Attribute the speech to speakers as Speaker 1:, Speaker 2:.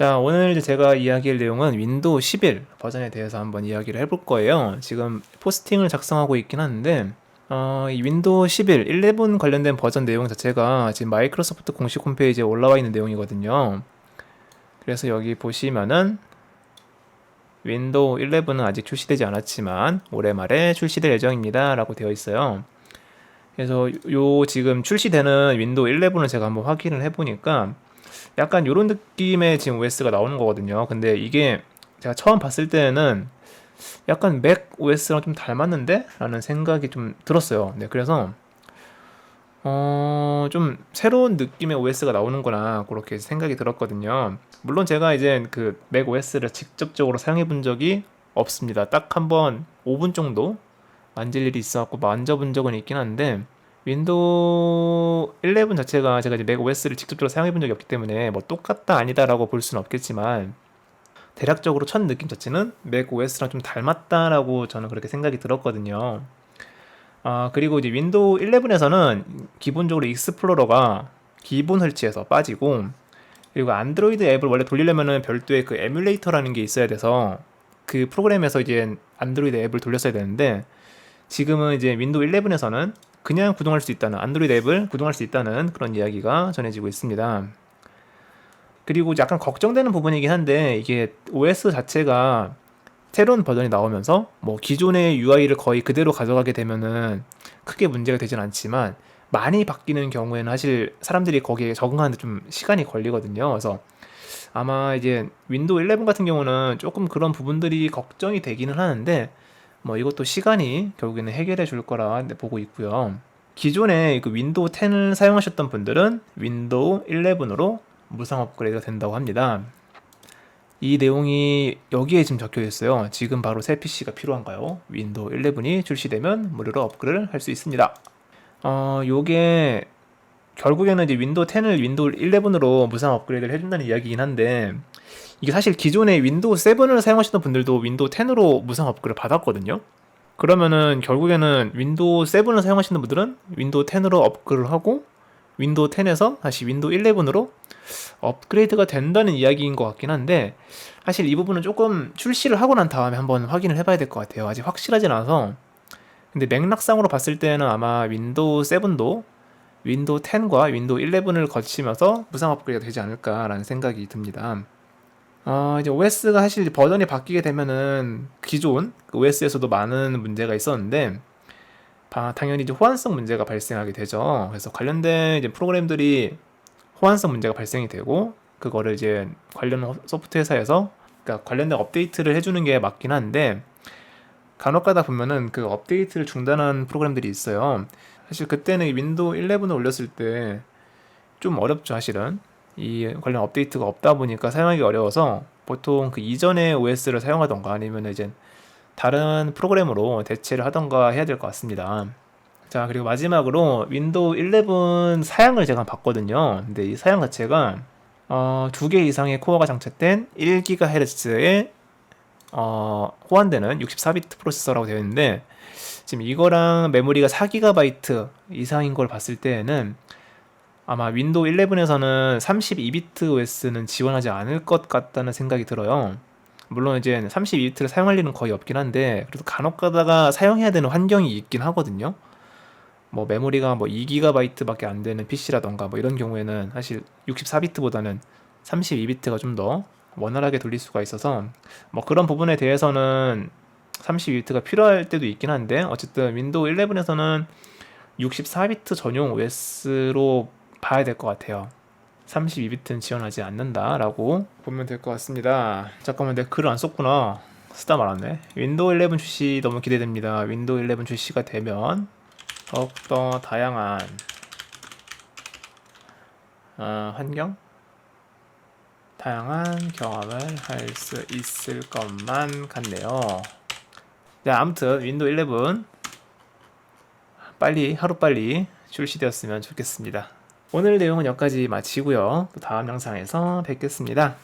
Speaker 1: 자, 오늘 제가 이야기할 내용은 윈도우 11 버전에 대해서 한번 이야기를 해볼 거예요. 지금 포스팅을 작성하고 있긴 한데, 어, 이 윈도우 11, 11 관련된 버전 내용 자체가 지금 마이크로소프트 공식 홈페이지에 올라와 있는 내용이거든요. 그래서 여기 보시면은 윈도우 11은 아직 출시되지 않았지만 올해 말에 출시될 예정입니다. 라고 되어 있어요. 그래서 요 지금 출시되는 윈도우 11을 제가 한번 확인을 해보니까 약간 이런 느낌의 지금 OS가 나오는 거거든요. 근데 이게 제가 처음 봤을 때는 약간 맥 OS랑 좀 닮았는데? 라는 생각이 좀 들었어요. 네, 그래서 어, 좀 새로운 느낌의 OS가 나오는구나 그렇게 생각이 들었거든요. 물론 제가 이제 그 맥 OS를 직접적으로 사용해 본 적이 없습니다. 딱 한 번 5분 정도 만질 일이 있어갖고 만져본 적은 있긴 한데 윈도우 11 자체가 제가 이제 맥 OS를 직접적으로 사용해 본 적이 없기 때문에 뭐 똑같다 아니다라고 볼 수는 없겠지만 대략적으로 첫 느낌 자체는 맥 OS랑 좀 닮았다라고 저는 그렇게 생각이 들었거든요. 아, 그리고 이제 윈도우 11에서는 기본적으로 익스플로러가 기본 설치에서 빠지고 그리고 안드로이드 앱을 원래 돌리려면은 별도의 그 에뮬레이터라는 게 있어야 돼서 그 프로그램에서 이제 안드로이드 앱을 돌렸어야 되는데 지금은 이제 윈도우 11에서는 그냥 구동할 수 있다는 안드로이드 앱을 구동할 수 있다는 그런 이야기가 전해지고 있습니다. 그리고 약간 걱정되는 부분이긴 한데 이게 OS 자체가 새로운 버전이 나오면서 뭐 기존의 UI를 거의 그대로 가져가게 되면은 크게 문제가 되진 않지만 많이 바뀌는 경우에는 사실 사람들이 거기에 적응하는데 좀 시간이 걸리거든요. 그래서 아마 이제 윈도우 11 같은 경우는 조금 그런 부분들이 걱정이 되기는 하는데 뭐 이것도 시간이 결국에는 해결해 줄 거라 보고 있고요. 기존에 그 윈도우 10을 사용하셨던 분들은 윈도우 11으로 무상 업그레이드가 된다고 합니다. 이 내용이 여기에 지금 적혀 있어요. 지금 바로 새 PC가 필요한가요? 윈도우 11이 출시되면 무료로 업그레이드를 할 수 있습니다. 어, 요게 결국에는 이제 윈도우 10을 윈도우 11으로 무상 업그레이드를 해준다는 이야기긴 한데 이게 사실 기존에 윈도우 7을 사용하시던 분들도 윈도우 10으로 무상 업그레이드 받았거든요. 그러면은 결국에는 윈도우 7을 사용하시는 분들은 윈도우 10으로 업그레이드 하고 윈도우 10에서 다시 윈도우 11으로 업그레이드가 된다는 이야기인 것 같긴 한데 사실 이 부분은 조금 출시를 하고 난 다음에 한번 확인을 해봐야 될 것 같아요. 아직 확실하진 않아서 근데 맥락상으로 봤을 때는 아마 윈도우 7도 윈도우 10과 윈도우 11을 거치면서 무상 업그레이드가 되지 않을까라는 생각이 듭니다. 어, 이제 OS가 사실 버전이 바뀌게 되면은 기존 OS에서도 많은 문제가 있었는데 바, 당연히 이제 호환성 문제가 발생하게 되죠. 그래서 관련된 이제 프로그램들이 호환성 문제가 발생이 되고 그거를 이제 관련 소프트 회사에서 그러니까 관련된 업데이트를 해주는 게 맞긴 한데 간혹 가다 보면은 그 업데이트를 중단한 프로그램들이 있어요. 사실 그때는 윈도우 11을 올렸을 때 좀 어렵죠, 사실은. 이 관련 업데이트가 없다 보니까 사용하기 어려워서 보통 그 이전의 OS를 사용하던가 아니면 이제 다른 프로그램으로 대체를 하던가 해야 될 것 같습니다. 자, 그리고 마지막으로 윈도우 11 사양을 제가 봤거든요. 근데 이 사양 자체가 어, 두 개 이상의 코어가 장착된 1GHz의 어, 호환되는 64비트 프로세서라고 되어 있는데 지금 이거랑 메모리가 4GB 이상인 걸 봤을 때에는 아마 윈도우 11에서는 32비트 OS는 지원하지 않을 것 같다는 생각이 들어요. 물론 이제 32비트를 사용할 일은 거의 없긴 한데 그래도 간혹 가다가 사용해야 되는 환경이 있긴 하거든요. 뭐 메모리가 뭐 2GB밖에 안 되는 PC라던가 뭐 이런 경우에는 사실 64비트보다는 32비트가 좀 더 원활하게 돌릴 수가 있어서 뭐 그런 부분에 대해서는 32비트가 필요할 때도 있긴 한데 어쨌든 윈도우 11에서는 64비트 전용 OS로 봐야 될 것 같아요. 32비트는 지원하지 않는다라고 보면 될 것 같습니다. 잠깐만 내가 글을 안 썼구나. 쓰다 말았네. 윈도우 11 출시 너무 기대됩니다. 윈도우 11 출시가 되면 더욱더 다양한 어, 환경, 다양한 경험을 할 수 있을 것만 같네요. 네, 아무튼 윈도우 11 빨리 하루 빨리 출시되었으면 좋겠습니다. 오늘 내용은 여기까지 마치고요. 또 다음 영상에서 뵙겠습니다.